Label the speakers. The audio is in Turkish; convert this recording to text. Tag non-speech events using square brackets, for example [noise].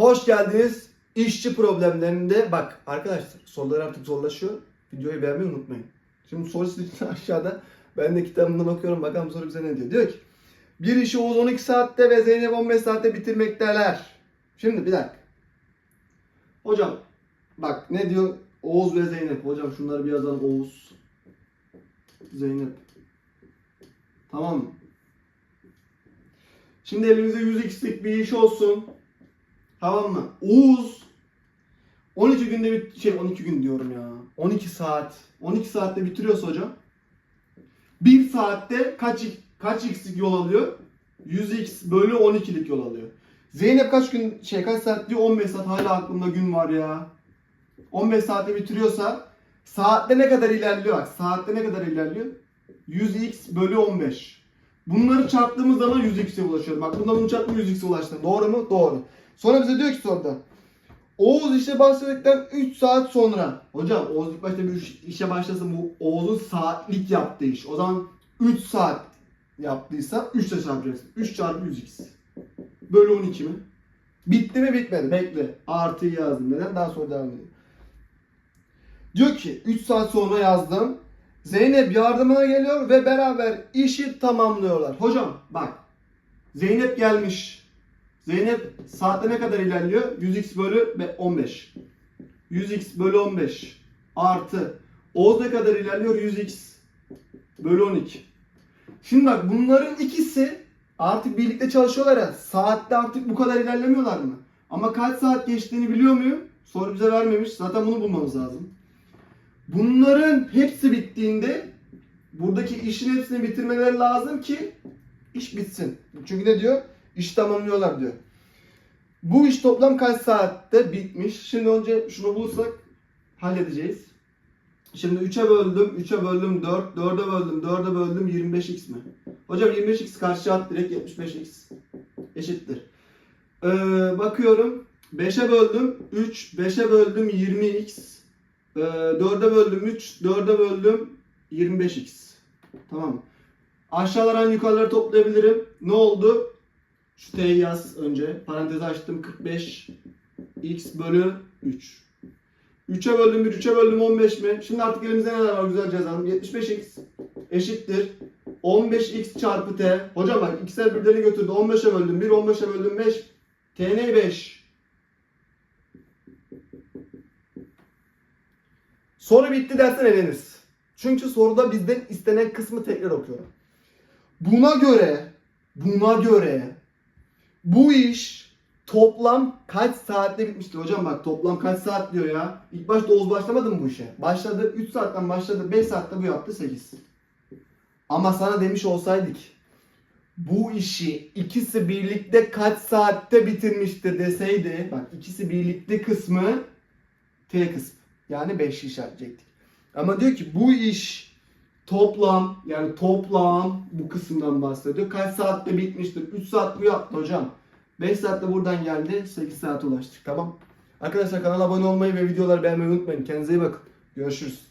Speaker 1: Hoş geldiniz. İşçi problemlerinde bak arkadaşlar sorular artık zorlaşıyor. Videoyu beğenmeyi unutmayın. Şimdi soru listesi [laughs] aşağıda. Ben de kitabımda bakıyorum bakalım soru bize ne diyor. Diyor ki bir işi Oğuz 12 saatte ve Zeynep 15 saatte bitirmekteler. Şimdi bir dakika. Hocam bak ne diyor Oğuz ve Zeynep. Hocam şunları bir yazalım. Oğuz, Zeynep. Tamam mı? Şimdi elimizde 100x'lik bir iş olsun. Tamam mı? Oğuz 12 günde bir şey 12 gün diyorum ya. 12 saat. 12 saatte bitiriyorsa hocam. 1 saatte kaç kaç x'lik yol alıyor? 100x bölü 12'lik yol alıyor. Zeynep kaç gün şey kaç saat diyor? 15 saat hala aklımda gün var ya. 15 saatte bitiriyorsa saatte ne kadar ilerliyor? Bak saatte ne kadar ilerliyor? 100x bölü 15. Bunları çarptığımız zaman 100x'e ulaşıyorum. Bak bundan bunu çarptım 100x'e ulaştım. Doğru mu? Doğru. Sonra bize diyor ki soruda. Oğuz işe başladıktan 3 saat sonra. Hocam Oğuz ilk başta bir iş- işe başlasın bu Oğuz'un saatlik yaptığı iş. O zaman 3 saat yaptıysa 3 ile çarpacaksın. 3 çarpı 100x. Bölü 12 mi? Bitti mi bitmedi. Bekle. Artıyı yazdım. Neden? Daha sonra devam edelim. Diyor ki 3 saat sonra yazdım. Zeynep yardımına geliyor ve beraber işi tamamlıyorlar. Hocam bak. Zeynep gelmiş. Zeynep saatte ne kadar ilerliyor? 100x bölü be- 15. 100x bölü 15 artı Oğuz ne kadar ilerliyor? 100x bölü 12. Şimdi bak bunların ikisi artık birlikte çalışıyorlar ya. Saatte artık bu kadar ilerlemiyorlar mı? Ama kaç saat geçtiğini biliyor muyum? Soru bize vermemiş. Zaten bunu bulmamız lazım. Bunların hepsi bittiğinde buradaki işin hepsini bitirmeleri lazım ki iş bitsin. Çünkü ne diyor? İş tamamlıyorlar diyor. Bu iş toplam kaç saatte bitmiş? Şimdi önce şunu bulursak halledeceğiz. Şimdi 3'e böldüm, 3'e böldüm 4, 4'e böldüm, 4'e böldüm 25x mi? Hocam 25x karşı çarp direkt 75x eşittir. Ee, bakıyorum 5'e böldüm 3, 5'e böldüm 20x, ee, 4'e böldüm 3, 4'e böldüm 25x. Tamam mı? Aşağılara yukarıları toplayabilirim. Ne oldu? Şu yaz önce. Parantezi açtım. 45 x bölü 3. 3'e böldüm 1, 3'e böldüm 15 mi? Şimdi artık elimizde neler var güzel yazalım. 75x eşittir. 15x çarpı t. Hocam bak x'ler birbirini götürdü. 15'e böldüm 1, 15'e böldüm 5. t ne 5? Soru bitti dersen eleniz. Çünkü soruda bizden istenen kısmı tekrar okuyorum. Buna göre, buna göre bu iş toplam kaç saatte bitmiştir? Hocam bak toplam kaç saat diyor ya. İlk başta Oğuz başlamadı mı bu işe? Başladı 3 saatten başladı 5 saatte bu yaptı 8. Ama sana demiş olsaydık bu işi ikisi birlikte kaç saatte bitirmiştir deseydi bak ikisi birlikte kısmı T kısmı. Yani 5 işaretleyecektik. Ama diyor ki bu iş toplam yani toplam bu kısımdan bahsediyor. Kaç saatte bitmiştir? 3 saat bu yaptı hocam. 5 saatte buradan geldi. 8 saate ulaştık. Tamam. Arkadaşlar kanala abone olmayı ve videoları beğenmeyi unutmayın. Kendinize iyi bakın. Görüşürüz.